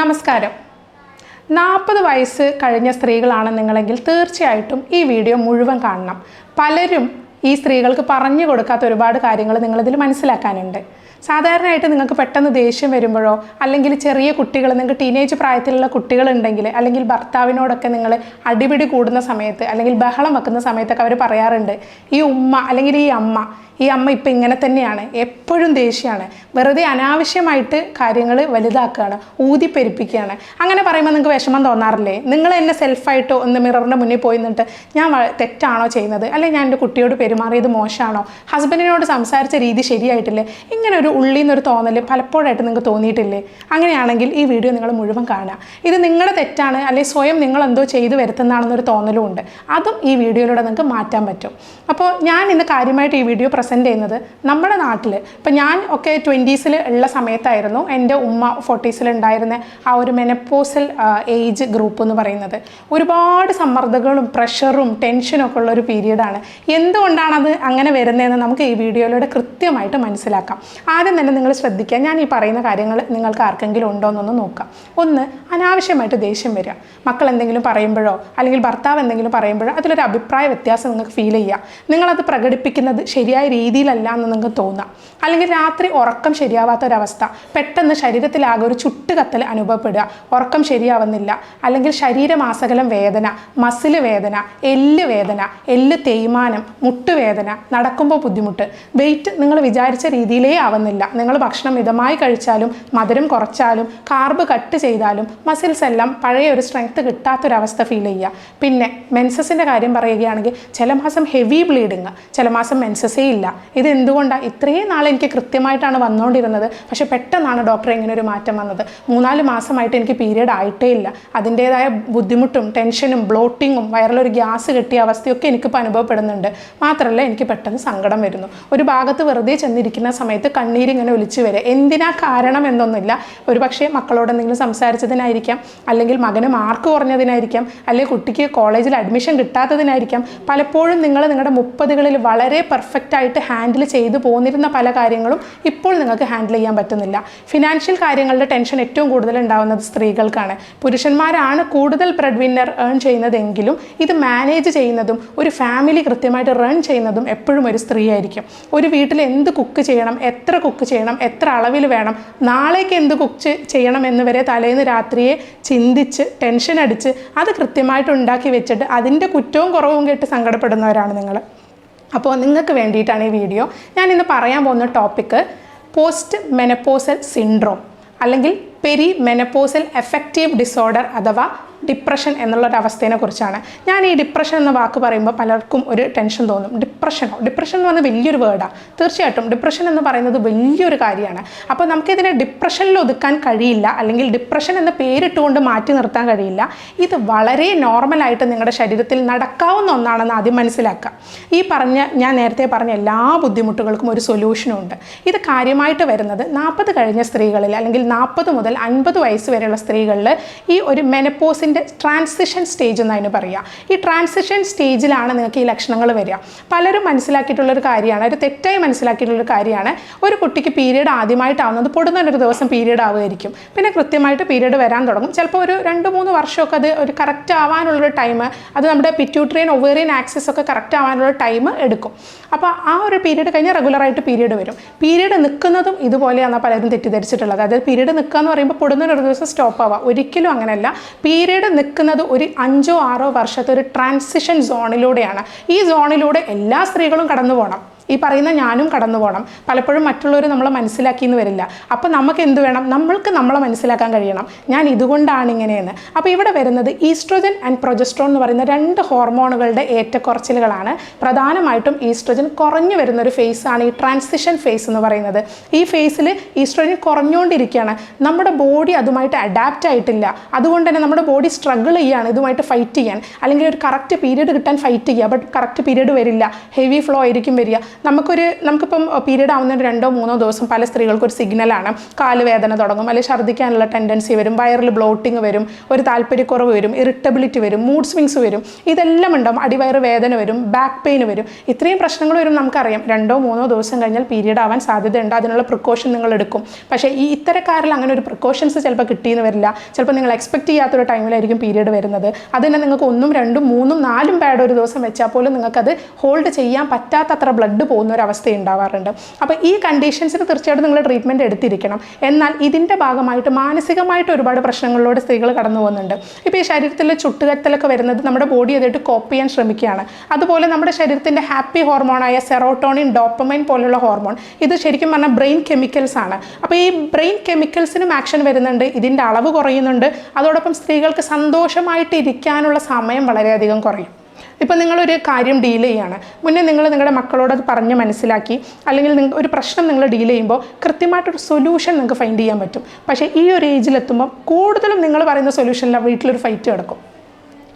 നമസ്കാരം. നാൽപ്പത് വയസ്സ് കഴിഞ്ഞ സ്ത്രീകളാണ് നിങ്ങളെങ്കിൽ തീർച്ചയായിട്ടും ഈ വീഡിയോ മുഴുവൻ കാണണം. പലരും ഈ സ്ത്രീകൾക്ക് പറഞ്ഞു കൊടുക്കാത്ത ഒരുപാട് കാര്യങ്ങൾ നിങ്ങളിതിൽ മനസ്സിലാക്കാനുണ്ട്. സാധാരണയായിട്ട് നിങ്ങൾക്ക് പെട്ടെന്ന് ദേഷ്യം വരുമ്പോഴോ അല്ലെങ്കിൽ ചെറിയ കുട്ടികൾ നിങ്ങൾക്ക് ടീനേജ് പ്രായത്തിലുള്ള കുട്ടികളുണ്ടെങ്കിൽ അല്ലെങ്കിൽ ഭർത്താവിനോടൊക്കെ നിങ്ങൾ അടിപിടി കൂടുന്ന സമയത്ത് അല്ലെങ്കിൽ ബഹളം വെക്കുന്ന സമയത്തൊക്കെ അവർ പറയാറുണ്ട് ഈ ഉമ്മ അല്ലെങ്കിൽ ഈ അമ്മ ഈ അമ്മ ഇപ്പം ഇങ്ങനെ തന്നെയാണ് എപ്പോഴും ദേഷ്യമാണ്. വെറുതെ അനാവശ്യമായിട്ട് കാര്യങ്ങൾ വലുതാക്കുകയാണ് ഊതിപ്പെരിപ്പിക്കുകയാണ്. അങ്ങനെ പറയുമ്പോൾ നിങ്ങൾക്ക് വിഷമം തോന്നാറില്ലേ? നിങ്ങൾ എന്നെ സെൽഫായിട്ടോ ഒന്ന് മിററിന്റെ മുന്നിൽ പോയി നിന്നിട്ട് ഞാൻ തെറ്റാണോ ചെയ്യുന്നത്? അല്ലെങ്കിൽ ഞാൻ എന്റെ കുട്ടിയോട് പെരുമാറിയത് മോശമാണോ? ഹസ്ബൻഡിനോട് സംസാരിച്ച രീതി ശരിയായിട്ടില്ലേ? ഇങ്ങനെ ഒരു ഉള്ളിൽ നിന്നൊരു തോന്നൽ പലപ്പോഴായിട്ട് നിങ്ങൾക്ക് തോന്നിയിട്ടില്ലേ? അങ്ങനെയാണെങ്കിൽ ഈ വീഡിയോ നിങ്ങൾ മുഴുവൻ കാണുക. ഇത് നിങ്ങളുടെ തെറ്റാണ് അല്ലെങ്കിൽ സ്വയം നിങ്ങൾ എന്തോ ചെയ്തു വരുത്തുന്നതാണെന്നൊരു തോന്നലും ഉണ്ട്. അതും ഈ വീഡിയോയിലൂടെ നിങ്ങൾക്ക് മാറ്റാൻ പറ്റും. അപ്പോൾ ഞാൻ ഇന്ന് കാര്യമായിട്ട് ഈ വീഡിയോ പ്രസന്റ് ചെയ്യുന്നത് നമ്മുടെ നാട്ടിൽ ഇപ്പം ഞാൻ ഒക്കെ ട്വന്റീസിൽ ഉള്ള സമയത്തായിരുന്നു എന്റെ ഉമ്മ ഫോർട്ടീസിൽ ഉണ്ടായിരുന്ന ആ ഒരു മെനപ്പോസൽ ഏജ് ഗ്രൂപ്പ് എന്ന് പറയുന്നത്. ഒരുപാട് സമ്മർദ്ദങ്ങളും പ്രഷറും ടെൻഷനും ഒക്കെ ഉള്ള ഒരു പീരീഡാണ് എന്തുകൊണ്ടാണ് അത് അങ്ങനെ വരുന്നതെന്ന് നമുക്ക് ഈ വീഡിയോയിലൂടെ കൃത്യമായിട്ട് മനസ്സിലാക്കാം. ആദ്യം തന്നെ നിങ്ങൾ ശ്രദ്ധിക്കുക ഞാൻ ഈ പറയുന്ന കാര്യങ്ങൾ നിങ്ങൾക്ക് ആർക്കെങ്കിലും ഉണ്ടോ എന്നൊന്ന് നോക്കാം. ഒന്ന് അനാവശ്യമായിട്ട് ദേഷ്യം വരിക. മക്കൾ എന്തെങ്കിലും പറയുമ്പോഴോ അല്ലെങ്കിൽ ഭർത്താവ് എന്തെങ്കിലും പറയുമ്പോഴോ അതിലൊരു അഭിപ്രായ വ്യത്യാസം നിങ്ങൾക്ക് ഫീൽ ചെയ്യുക. നിങ്ങളത് പ്രകടിപ്പിക്കുന്നത് ശരിയായ രീതിയിലല്ല എന്ന് നിങ്ങൾക്ക് തോന്നാം. അല്ലെങ്കിൽ രാത്രി ഉറക്കം ശരിയാവാത്ത ഒരവസ്ഥ പെട്ടെന്ന് ശരീരത്തിലാകെ ഒരു ചുട്ടുകത്തൽ അനുഭവപ്പെടുക. ഉറക്കം ശരിയാവുന്നില്ല. അല്ലെങ്കിൽ ശരീരമാസകലം വേദന മസിൽ വേദന എല്ല് വേദന എല്ല് തേയ്മാനം മുട്ടുവേദന നടക്കുമ്പോൾ ബുദ്ധിമുട്ട്. വെയിറ്റ് നിങ്ങൾ വിചാരിച്ച രീതിയിലേ ആവുന്നില്ല. നിങ്ങൾ ഭക്ഷണം മിതമായി കഴിച്ചാലും മധുരം കുറച്ചാലും കാർബ് കട്ട് ചെയ്താലും മസിൽസ് എല്ലാം പഴയ ഒരു സ്ട്രെങ്ത് കിട്ടാത്തൊരവസ്ഥ ഫീൽ ചെയ്യുക. പിന്നെ മെൻസസിന്റെ കാര്യം പറയുകയാണെങ്കിൽ ചില മാസം ഹെവി ബ്ലീഡിങ് ചില മാസം മെൻസസേ ഇല്ല. ഇത് എന്തുകൊണ്ടാണ് ഇത്രയും നാൾ എനിക്ക് കൃത്യമായിട്ടാണ് വന്നുകൊണ്ടിരുന്നത് പക്ഷേ പെട്ടെന്നാണ് ഡോക്ടർ ഇങ്ങനെ ഒരു മാറ്റം വന്നത്. മൂന്നാൽ മാസമായിട്ട് എനിക്ക് പീരീഡ് ആയിട്ടേ ഇല്ല. അതിന്റേതായ ബുദ്ധിമുട്ടും ടെൻഷനും ബ്ലോട്ടിങ്ങും വയറിലൊരു ഗ്യാസ് കിട്ടിയ അവസ്ഥയൊക്കെ എനിക്കിപ്പോൾ അനുഭവപ്പെടുന്നുണ്ട്. മാത്രമല്ല എനിക്ക് പെട്ടെന്ന് സങ്കടം വരുന്നു. ഒരു ഭാഗത്ത് വെറുതെ ചെന്നിരിക്കുന്ന സമയത്ത് കണ്ണീരിങ്ങനെ ഒലിച്ചു വരെ എന്തിനാ കാരണം എന്നൊന്നുമില്ല. ഒരു പക്ഷേ മക്കളോട് എന്തെങ്കിലും സംസാരിച്ചതിനായിരിക്കാം. അല്ലെങ്കിൽ മകന് മാർക്ക് കുറഞ്ഞതിനായിരിക്കാം. അല്ലെങ്കിൽ കുട്ടിക്ക് കോളേജിൽ അഡ്മിഷൻ കിട്ടാത്തതിനായിരിക്കാം. പലപ്പോഴും നിങ്ങൾ നിങ്ങളുടെ മുപ്പതുകളിൽ വളരെ പെർഫെക്റ്റ് ആയിട്ട് ഹാൻഡിൽ ചെയ്തു പോന്നിരുന്ന പല കാര്യങ്ങളും ഇപ്പോൾ നിങ്ങൾക്ക് ഹാൻഡിൽ ചെയ്യാൻ പറ്റുന്നില്ല. ഫിനാൻഷ്യൽ കാര്യങ്ങളുടെ ടെൻഷൻ ഏറ്റവും കൂടുതൽ ഉണ്ടാകുന്നത് സ്ത്രീകൾക്കാണ്. പുരുഷന്മാരാണ് കൂടുതൽ ബ്രെഡ് വിന്നർ ഏൺ ചെയ്യുന്നതെങ്കിലും ഇത് മാനേജ് ചെയ്യുന്നതും ഒരു ഫാമിലി കൃത്യമായിട്ട് റൺ ചെയ്യുന്നതും എപ്പോഴും ഒരു സ്ത്രീ ആയിരിക്കും ഒരു വീട്ടിൽ എന്ത് കുക്ക് ചെയ്യണം എത്ര കുക്ക് ചെയ്യണം എത്ര അളവിൽ വേണം നാളേക്ക് എന്ത് കുക്ക് ചെയ്യണം എന്ന് വരെ തലേന്ന് രാത്രിയെ ചിന്തിച്ച് ടെൻഷൻ അടിച്ച് അത് കൃത്യമായിട്ട് ഉണ്ടാക്കി വെച്ചിട്ട് അതിന്റെ കുറ്റവും കുറവും കേട്ട് സങ്കടപ്പെടുന്നവരാണ് നിങ്ങൾ അപ്പോൾ നിങ്ങൾക്ക് വേണ്ടിയിട്ടാണ് ഈ വീഡിയോ. ഞാൻ ഇന്ന് പറയാൻ പോകുന്ന ടോപ്പിക്ക് പോസ്റ്റ് മെനപ്പോസൽ സിൻഡ്രോം അല്ലെങ്കിൽ പെരി മെനപ്പോസൽ എഫക്റ്റീവ് ഡിസോർഡർ അഥവാ ഡിപ്രഷൻ എന്നുള്ളൊരു അവസ്ഥയെ കുറിച്ചാണ്. ഞാൻ ഈ ഡിപ്രഷൻ എന്ന വാക്ക് പറയുമ്പോൾ പലർക്കും ഒരു ടെൻഷൻ തോന്നും. ഡിപ്രഷനോ? ഡിപ്രഷൻ എന്ന് പറഞ്ഞാൽ വലിയൊരു വേർഡാണ് തീർച്ചയായിട്ടും ഡിപ്രഷൻ എന്ന് പറയുന്നത് വലിയൊരു കാര്യമാണ്. അപ്പോൾ നമുക്കിതിനെ ഡിപ്രഷനിൽ ഒതുക്കാൻ കഴിയില്ല അല്ലെങ്കിൽ ഡിപ്രഷൻ എന്ന പേരിട്ടുകൊണ്ട് മാറ്റി നിർത്താൻ കഴിയില്ല. ഇത് വളരെ നോർമലായിട്ട് നിങ്ങളുടെ ശരീരത്തിൽ നടക്കാവുന്ന ഒന്നാണെന്ന് ആദ്യം മനസ്സിലാക്കുക. ഈ പറഞ്ഞ ഞാൻ നേരത്തെ പറഞ്ഞ എല്ലാ ബുദ്ധിമുട്ടുകൾക്കും ഒരു സൊല്യൂഷനും ഉണ്ട്. ഇത് കാര്യമായിട്ട് വരുന്നത് നാൽപ്പത് കഴിഞ്ഞ സ്ത്രീകളിൽ അല്ലെങ്കിൽ നാൽപ്പത് മുതൽ അൻപത് വയസ്സ് വരെയുള്ള സ്ത്രീകളിൽ ഈ ഒരു മെനപ്പോസിന്റെ ട്രാൻസിഷൻ സ്റ്റേജ് എന്ന് അതിന് പറയുക. ഈ ട്രാൻസിഷൻ സ്റ്റേജിലാണ് നിങ്ങൾക്ക് ഈ ലക്ഷണങ്ങൾ വരിക. പലരും മനസ്സിലാക്കിയിട്ടുള്ളൊരു കാര്യമാണ് ഒരു തെറ്റായി മനസ്സിലാക്കിയിട്ടുള്ളൊരു കാര്യമാണ്. ഒരു കുട്ടിക്ക് പീരീഡ് ആദ്യമായിട്ടാവുന്നത് പൊടുന്നൊരു ദിവസം പീരീഡ് ആവുമായിരിക്കും. പിന്നെ കൃത്യമായിട്ട് പീരീഡ് വരാൻ തുടങ്ങും. ചിലപ്പോൾ ഒരു രണ്ട് മൂന്ന് വർഷമൊക്കെ അത് ഒരു കറക്റ്റ് ആവാനുള്ളൊരു ടൈം അത് നമ്മുടെ പിറ്റ്യൂട്രിയൻ ഒവേറിയൻ ആക്സസ് ഒക്കെ കറക്റ്റ് ആവാനുള്ള ടൈം എടുക്കും. അപ്പോൾ ആ ഒരു പീരീഡ് കഴിഞ്ഞാൽ റെഗുലറായിട്ട് പീരീഡ് വരും. പീരീഡ് നിൽക്കുന്നതും ഇതുപോലെയാണ് പലരും തെറ്റിദ്ധരിച്ചിട്ടുള്ളത്. അതായത് പീരീഡ് നിൽക്കുക എന്ന് പറയുമ്പോൾ പൊടുന്നൊരു ദിവസം സ്റ്റോപ്പ് ആവുക ഒരിക്കലും അങ്ങനെയല്ല. പീരീഡ് നിൽക്കുന്നത് ഒരു അഞ്ചോ ആറോ വർഷത്തെ ഒരു ട്രാൻസിഷൻ സോണിലൂടെയാണ് ഈ സോണിലൂടെ എല്ലാ സ്ത്രീകളും കടന്നു പോകണം ഈ പറയുന്ന ഞാനും കടന്നു പോകണം പലപ്പോഴും മറ്റുള്ളവർ നമ്മളെ മനസ്സിലാക്കിയെന്ന് വരില്ല. അപ്പോൾ നമുക്ക് എന്ത് വേണം? നമ്മൾക്ക് നമ്മളെ മനസ്സിലാക്കാൻ കഴിയണം. ഞാൻ ഇതുകൊണ്ടാണ് ഇങ്ങനെയെന്ന്. അപ്പോൾ ഇവിടെ വരുന്നത് ഈസ്ട്രോജൻ ആൻഡ് പ്രൊജസ്ട്രോൺ എന്ന് പറയുന്ന രണ്ട് ഹോർമോണുകളുടെ ഏറ്റക്കുറച്ചിലുകളാണ്. പ്രധാനമായിട്ടും ഈസ്ട്രോജൻ കുറഞ്ഞു വരുന്ന ഒരു ഫേസാണ് ഈ ട്രാൻസിഷൻ ഫേസ് എന്ന് പറയുന്നത്. ഈ ഫേസിൽ ഈസ്ട്രോജൻ കുറഞ്ഞുകൊണ്ടിരിക്കുകയാണ്. നമ്മുടെ ബോഡി അതുമായിട്ട് അഡാപ്റ്റ് ആയിട്ടില്ല. അതുകൊണ്ട് തന്നെ നമ്മുടെ ബോഡി സ്ട്രഗിൾ ചെയ്യുകയാണ് ഇതുമായിട്ട് ഫൈറ്റ് ചെയ്യാൻ. അല്ലെങ്കിൽ ഒരു കറക്റ്റ് പീരീഡ് കിട്ടാൻ ഫൈറ്റ് ചെയ്യുക ബട്ട് കറക്റ്റ് പീരീഡ് വരില്ല. ഹെവി ഫ്ലോ ആയിരിക്കും വരിക. നമുക്കൊരു നമുക്കിപ്പം പീരീഡ് ആവുന്ന രണ്ടോ മൂന്നോ ദിവസം പല സ്ത്രീകൾക്കൊരു സിഗ്നലാണ് കാൽ വേദന തുടങ്ങും അല്ലെങ്കിൽ ഛർദ്ദിക്കാനുള്ള ടെൻഡൻസി വരും വയറിൽ ബ്ലോട്ടിങ് വരും ഒരു താല്പര്യക്കുറവ് വരും ഇറിറ്റബിലിറ്റി വരും മൂഡ് സ്വിങ്സ് വരും ഇതെല്ലാം ഉണ്ടാവും. അടിവയറ് വേദന വരും ബാക്ക് പെയിൻ വരും. ഇത്രയും പ്രശ്നങ്ങൾ വരും നമുക്കറിയാം. രണ്ടോ മൂന്നോ ദിവസം കഴിഞ്ഞാൽ പീരീഡ് ആവാൻ സാധ്യതയുണ്ട്. അതിനുള്ള പ്രിക്കോഷൻ നിങ്ങൾ എടുക്കും. പക്ഷേ ഈ ഇത്തരക്കാരിൽ അങ്ങനെ ഒരു പ്രിക്കോഷൻസ് ചിലപ്പോൾ കിട്ടിയെന്ന് വരില്ല. ചിലപ്പോൾ നിങ്ങൾ എക്സ്പെക്ട് ചെയ്യാത്തൊരു ടൈമിലായിരിക്കും പീരീഡ് വരുന്നത്. അതിനെ നിങ്ങൾക്ക് ഒന്നും രണ്ടും മൂന്നും നാലും പാഡ് ഒരു ദിവസം വെച്ചാൽ പോലും നിങ്ങൾക്കത് ഹോൾഡ് ചെയ്യാൻ പറ്റാത്തത്ര ബ്ലഡ് പോകുന്ന ഒരു അവസ്ഥ ഉണ്ടാവാറുണ്ട് അപ്പോൾ ഈ കണ്ടീഷൻസിന് തീർച്ചയായിട്ടും നിങ്ങൾ ട്രീറ്റ്മെന്റ് എടുത്തിരിക്കണം. എന്നാൽ ഇതിന്റെ ഭാഗമായിട്ട് മാനസികമായിട്ട് ഒരുപാട് പ്രശ്നങ്ങളിലൂടെ സ്ത്രീകൾ കടന്നു പോകുന്നുണ്ട്. ഇപ്പോൾ ഈ ശരീരത്തിൽ ചുട്ടുകത്തലൊക്കെ വരുന്നത് നമ്മുടെ ബോഡി അതായിട്ട് കോപ്പ് ചെയ്യാൻ ശ്രമിക്കുകയാണ്. അതുപോലെ നമ്മുടെ ശരീരത്തിന്റെ ഹാപ്പി ഹോർമോണായ സെറോട്ടോണിൻ ഡോപ്പമൈൻ പോലുള്ള ഹോർമോൺ ഇത് ശരിക്കും പറഞ്ഞാൽ ബ്രെയിൻ കെമിക്കൽസ് ആണ്. അപ്പോൾ ഈ ബ്രെയിൻ കെമിക്കൽസിനും ആക്ഷൻ വരുന്നുണ്ട്. ഇതിന്റെ അളവ് കുറയുന്നുണ്ട്. അതോടൊപ്പം സ്ത്രീകൾക്ക് സന്തോഷമായിട്ട് ഇരിക്കാനുള്ള സമയം വളരെയധികം കുറയും. ഇപ്പം നിങ്ങളൊരു കാര്യം ഡീൽ ചെയ്യാണ്. മുന്നേ നിങ്ങൾ നിങ്ങളുടെ മക്കളോട് പറഞ്ഞ് മനസ്സിലാക്കി അല്ലെങ്കിൽ നിങ്ങൾ ഒരു പ്രശ്നം നിങ്ങൾ ഡീൽ ചെയ്യുമ്പോൾ കൃത്യമായിട്ടൊരു സൊല്യൂഷൻ നിങ്ങൾക്ക് ഫൈൻഡ് ചെയ്യാൻ പറ്റും. പക്ഷേ ഈ ഒരു ഏജിലെത്തുമ്പോൾ കൂടുതലും നിങ്ങൾ പറയുന്ന സൊല്യൂഷനിൽ വീട്ടിലൊരു ഫൈറ്റ് കിടക്കും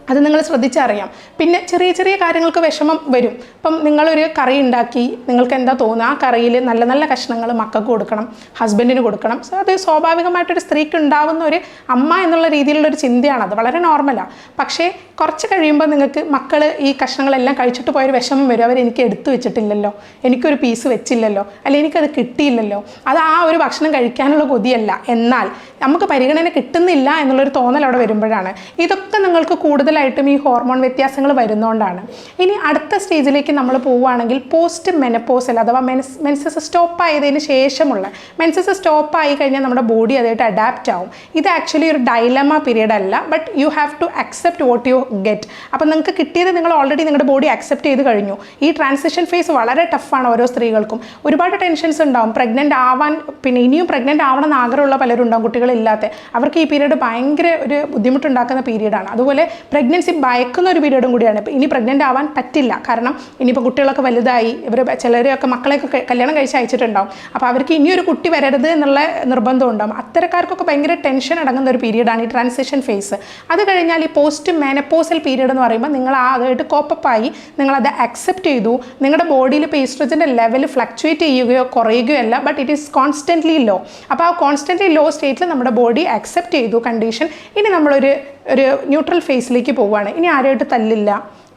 അത് നിങ്ങൾ ശ്രദ്ധിച്ചറിയാം. പിന്നെ ചെറിയ ചെറിയ കാര്യങ്ങൾക്ക് വിഷമം വരും. ഇപ്പം നിങ്ങളൊരു കറി ഉണ്ടാക്കി നിങ്ങൾക്ക് എന്താ തോന്നുക ആ കറിയിൽ നല്ല നല്ല കഷ്ണങ്ങൾ മക്കൾക്ക് കൊടുക്കണം ഹസ്ബൻഡിന് കൊടുക്കണം. സോ അത് സ്വാഭാവികമായിട്ടൊരു സ്ത്രീക്ക് ഉണ്ടാവുന്ന ഒരു അമ്മ എന്നുള്ള രീതിയിലുള്ള ഒരു ചിന്തയാണ്. അത് വളരെ നോർമലാണ് പക്ഷേ കുറച്ച് കഴിയുമ്പോൾ നിങ്ങൾക്ക് മക്കൾ ഈ കഷ്ണങ്ങളെല്ലാം കഴിച്ചിട്ട് പോയൊരു വിഷമം വരും. അവർ എനിക്ക് എടുത്തു വെച്ചിട്ടില്ലല്ലോ. എനിക്കൊരു പീസ് വെച്ചില്ലല്ലോ. അല്ലെങ്കിൽ എനിക്കത് കിട്ടിയില്ലല്ലോ. അത് ആ ഒരു ഭക്ഷണം കഴിക്കാനുള്ള കൊതിയല്ല. എന്നാൽ നമുക്ക് പരിഗണന കിട്ടുന്നില്ല എന്നുള്ളൊരു തോന്നൽ അവിടെ വരുമ്പോഴാണ്. ഇതൊക്കെ നിങ്ങൾക്ക് കൂടുതലായിട്ടും ഈ ഹോർമോൺ വ്യത്യാസങ്ങൾ വരുന്നതുകൊണ്ടാണ് ഇനി അടുത്ത സ്റ്റേജിലേക്ക് നമ്മൾ പോവുകയാണെങ്കിൽ പോസ്റ്റ് മെനപ്പോസൽ അഥവാ മെൻസ് മെൻസസ് സ്റ്റോപ്പ് ആയതിന് ശേഷമുള്ള മെൻസസ് സ്റ്റോപ്പ് ആയി കഴിഞ്ഞാൽ നമ്മുടെ ബോഡി അതായിട്ട് അഡാപ്റ്റ് ആവും. ഇത് ആക്ച്വലി ഒരു ഡൈലമ പീരീഡ് അല്ല but you have to accept what you get അപ്പം നിങ്ങൾക്ക് കിട്ടിയത് നിങ്ങൾ ഓൾറെഡി നിങ്ങളുടെ ബോഡി അക്സെപ്റ്റ് ചെയ്ത് കഴിഞ്ഞു. ഈ ട്രാൻസിഷൻ ഫേസ് വളരെ ടഫാണ് ഓരോ സ്ത്രീകൾക്കും. ഒരുപാട് ടെൻഷൻസ് ഉണ്ടാവും. പ്രഗ്നന്റ് ആവാൻ പിന്നെ ഇനിയും പ്രഗ്നന്റ് ആവണം എന്ന് ആഗ്രഹമുള്ള പലരും ഉണ്ടാവും കുട്ടികളില്ലാത്ത. അവർക്ക് ഈ പീരീഡ് ഭയങ്കര ഒരു ബുദ്ധിമുട്ടുണ്ടാക്കുന്ന പീരീഡാണ് അതുപോലെ പ്രഗ്നൻസി ഭയക്കുന്ന ഒരു പീരീഡും കൂടിയാണ്. ഇനി പ്രഗ്നന്റ് ആവാൻ പറ്റില്ല. കാരണം ഇനിയിപ്പോൾ കുട്ടികളൊക്കെ വലുതായി ഇവർ ചിലരെയൊക്കെ മക്കളെയൊക്കെ കല്യാണം കഴിച്ച് അയച്ചിട്ടുണ്ടാവും. അപ്പോൾ അവർക്ക് ഇനിയൊരു കുട്ടി വരരുത് എന്നുള്ള നിർബന്ധം ഉണ്ടാവും. അത്തരക്കാർക്കൊക്കെ ഭയങ്കര ടെൻഷൻ അടങ്ങുന്ന ഒരു പീരീഡാണ് ഈ ട്രാൻസിഷൻ ഫേസ് അത് കഴിഞ്ഞാൽ ഈ പോസ്റ്റ് മെനപ്പോസൽ പീരീഡ് എന്ന് പറയുമ്പോൾ നിങ്ങൾ ആ അതായിട്ട് കോപ്പപ്പായി നിങ്ങളത് അക്സെപ്റ്റ് ചെയ്തു നിങ്ങളുടെ ബോഡിയിൽ ഇപ്പോൾ ലെവൽ ഫ്ലക്ച്വേറ്റ് ചെയ്യുകയോ കുറയുകയോ അല്ല but it is constantly low അപ്പോൾ ആ കോൺസ്റ്റന്റ്ലി ലോ സ്റ്റേറ്റിൽ നമ്മുടെ ബോഡി അക്സെപ്റ്റ് ചെയ്തു കണ്ടീഷൻ ഇനി നമ്മളൊരു ഒരു ന്യൂട്രൽ ഫേസിലേക്ക് പോവുകയാണ് ഇനി ആരുമായിട്ട് തല്ലില്ല.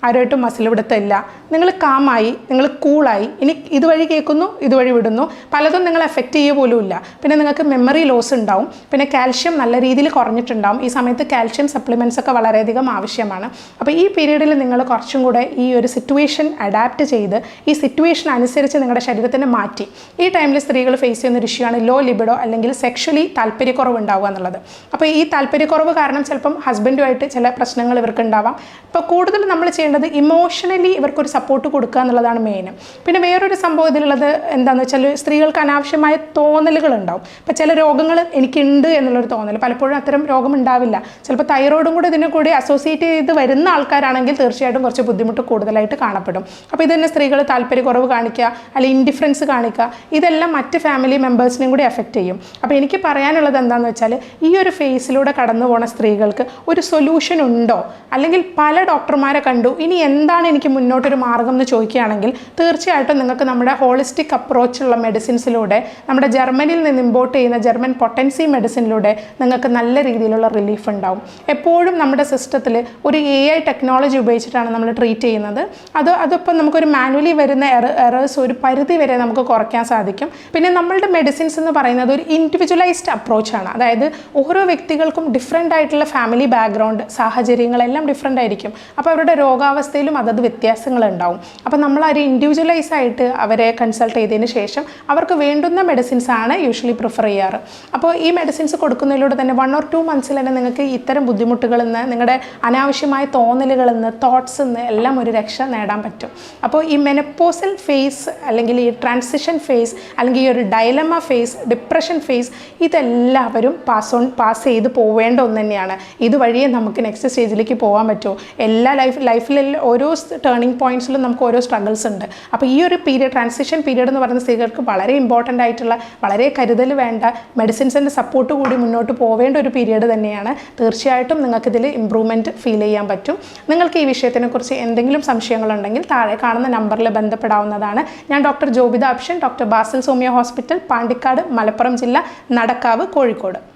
ആരുമായിട്ടും മസിൽ പിടുത്തമില്ല നിങ്ങൾ കാമായി നിങ്ങൾ കൂളായി ഇനി ഇതുവഴി കേൾക്കുന്നു ഇതുവഴി വിടുന്നു. പലതും നിങ്ങൾ എഫക്റ്റ് ചെയ്യുക പോലുമില്ല പിന്നെ നിങ്ങൾക്ക് മെമ്മറി ലോസ് ഉണ്ടാവും. പിന്നെ കാൽഷ്യം നല്ല രീതിയിൽ കുറഞ്ഞിട്ടുണ്ടാവും. ഈ സമയത്ത് കാൽഷ്യം സപ്ലിമെന്റ്സ് ഒക്കെ വളരെയധികം ആവശ്യമാണ്. അപ്പോൾ ഈ പീരീഡിൽ നിങ്ങൾ കുറച്ചും കൂടെ ഈ ഒരു സിറ്റുവേഷൻ അഡാപ്റ്റ് ചെയ്ത് ഈ സിറ്റുവേഷൻ അനുസരിച്ച് നിങ്ങളുടെ ശരീരത്തിനെ മാറ്റി. ഈ ടൈമിൽ സ്ത്രീകൾ ഫേസ് ചെയ്യുന്ന ഒരു ഇഷ്യൂയാണ് ലോ ലിബിഡോ അല്ലെങ്കിൽ സെക്ഷലി താല്പര്യക്കുറവ് ഉണ്ടാവുക എന്നുള്ളത്. അപ്പോൾ ഈ താല്പര്യക്കുറവ് കാരണം ചിലപ്പം ഹസ്ബൻഡുമായിട്ട് ചില പ്രശ്നങ്ങൾ ഇവർക്ക് ഉണ്ടാവാം ഇപ്പോൾ കൂടുതൽ നമ്മൾ ചെയ്യേണ്ടത് ഇമോഷണലി ഇവർക്കൊരു സപ്പോർട്ട് കൊടുക്കുക എന്നുള്ളതാണ് മെയിൻ പിന്നെ വേറൊരു സംഭവം ഇതിലുള്ളത് എന്താണെന്ന് വെച്ചാൽ സ്ത്രീകൾക്ക് അനാവശ്യമായ തോന്നലുകൾ ഉണ്ടാവും ഇപ്പോൾ ചില രോഗങ്ങൾ എനിക്കുണ്ട് എന്നുള്ളൊരു തോന്നൽ പലപ്പോഴും അത്തരം രോഗം ഉണ്ടാവില്ല ചിലപ്പോൾ തൈറോയിഡും കൂടി ഇതിനെ കൂടി അസോസിയേറ്റ് ചെയ്ത് വരുന്ന ആൾക്കാരാണെങ്കിൽ തീർച്ചയായിട്ടും കുറച്ച് ബുദ്ധിമുട്ട് കൂടുതലായിട്ട് കാണപ്പെടും. അപ്പോൾ ഇതന്നെ തന്നെ സ്ത്രീകൾ താല്പര്യക്കുറവ് കാണിക്കുക അല്ലെങ്കിൽ ഇൻഡിഫറൻസ് കാണിക്കുക ഇതെല്ലാം മറ്റ് ഫാമിലി മെമ്പേഴ്സിനെയും കൂടി എഫക്റ്റ് ചെയ്യും. അപ്പോൾ എനിക്ക് പറയാനുള്ളത് എന്താണെന്ന് വെച്ചാൽ ഈ ഒരു ഫേസിലൂടെ കടന്നു പോണ സ്ത്രീകൾക്ക് ഒരു സൊല്യൂഷൻ ഉണ്ടോ? അല്ലെങ്കിൽ പല ഡോക്ടർമാരെ കണ്ടു ഇനി എന്താണ് എനിക്ക് മുന്നോട്ടൊരു മാർഗം എന്ന് ചോദിക്കുകയാണെങ്കിൽ തീർച്ചയായിട്ടും നിങ്ങൾക്ക് നമ്മുടെ ഹോളിസ്റ്റിക് അപ്രോച്ചുള്ള മെഡിസിൻസിലൂടെ നമ്മുടെ ജർമ്മനിയിൽ നിന്ന് ഇമ്പോർട്ട് ചെയ്യുന്ന ജർമ്മൻ പൊട്ടൻസി മെഡിസിനിലൂടെ നിങ്ങൾക്ക് നല്ല രീതിയിലുള്ള റിലീഫ് ഉണ്ടാവും. എപ്പോഴും നമ്മുടെ സിസ്റ്റത്തിൽ ഒരു എ ഐ ടെക്നോളജി ഉപയോഗിച്ചിട്ടാണ് നമ്മൾ ട്രീറ്റ് ചെയ്യുന്നത്. അത് അതിപ്പോൾ നമുക്കൊരു മാനുവലി വരുന്ന എറേഴ്സ് ഒരു പരിധി വരെ നമുക്ക് കുറയ്ക്കാൻ സാധിക്കും. പിന്നെ നമ്മളുടെ മെഡിസിൻസ് എന്ന് പറയുന്നത് ഒരു ഇൻഡിവിജ്വലൈസ്ഡ് അപ്രോച്ചാണ് അതായത് ഓരോ വ്യക്തികൾക്കും ഡിഫറെന്റ് ആയിട്ടുള്ള ഫാമിലി ബാക്ക്ഗ്രൗണ്ട് സാഹചര്യങ്ങളെല്ലാം ഡിഫറെന്റ് ആയിരിക്കും. അപ്പോൾ അവരുടെ രോഗാവസ്ഥയിലും അതത് വ്യത്യാസങ്ങൾ ഉണ്ടാവും അപ്പോൾ നമ്മൾ അവർ ഇൻഡിവിജ്വലൈസ് ആയിട്ട് അവരെ കൺസൾട്ട് ചെയ്തതിന് ശേഷം അവർക്ക് വേണ്ടുന്ന മെഡിസിൻസ് ആണ് യൂഷ്വലി പ്രിഫർ ചെയ്യാറ്. അപ്പോൾ ഈ മെഡിസിൻസ് കൊടുക്കുന്നതിലൂടെ തന്നെ വൺ ഓർ ടു മന്ത്സിൽ തന്നെ നിങ്ങൾക്ക് ഇത്തരം ബുദ്ധിമുട്ടുകളിൽ നിന്ന് നിങ്ങളുടെ അനാവശ്യമായ തോന്നലുകളിൽ നിന്ന് തോട്ട്സ് നിന്ന് എല്ലാം ഒരു രക്ഷ നേടാൻ പറ്റും. അപ്പോൾ ഈ മെനപ്പോസൽ ഫേസ് അല്ലെങ്കിൽ ഈ ട്രാൻസിഷൻ ഫേസ് അല്ലെങ്കിൽ ഈ ഒരു ഡയലമ ഫേസ് ഡിപ്രഷൻ ഫേസ് ഇതെല്ലാവരും പാസ് ഓൺ പാസ് ചെയ്ത് പോവേണ്ട ഒന്ന് തന്നെയാണ്. ഇതുവഴിയേ നമുക്ക് നെക്സ്റ്റ് സ്റ്റേജിലേക്ക് പോകാൻ പറ്റുമോ എല്ലാ ലൈഫ് ലൈഫിൽ ഓരോ ടേണിംഗ് പോയിന്റ്സിലും നമുക്ക് ഓരോ സ്ട്രഗിൾസ് ഉണ്ട്. അപ്പോൾ ഈ ഒരു പീരിയഡ് ട്രാൻസിഷൻ പീരിയഡ് എന്ന് പറയുന്ന സ്ത്രീകൾക്ക് വളരെ ഇമ്പോർട്ടന്റ് ആയിട്ടുള്ള വളരെ കരുതൽ വേണ്ട മെഡിസിൻസിന്റെ സപ്പോർട്ട് കൂടി മുന്നോട്ട് പോവേണ്ട ഒരു പീരീഡ് തന്നെയാണ്. തീർച്ചയായിട്ടും നിങ്ങൾക്കിതിൽ ഇമ്പ്രൂവ്മെന്റ് ഫീൽ ചെയ്യാൻ പറ്റും. നിങ്ങൾക്ക് ഈ വിഷയത്തിനെക്കുറിച്ച് എന്തെങ്കിലും സംശയങ്ങളുണ്ടെങ്കിൽ താഴെ കാണുന്ന നമ്പറിൽ ബന്ധപ്പെടാവുന്നതാണ്. ഞാൻ ഡോക്ടർ ജോബിത അപ്ഷൻ ഡോക്ടർ ബാസിൽ സോമിയ ഹോസ്പിറ്റൽ പാണ്ടിക്കാട് മലപ്പുറം ജില്ല നടക്കാവ് കോഴിക്കോട്.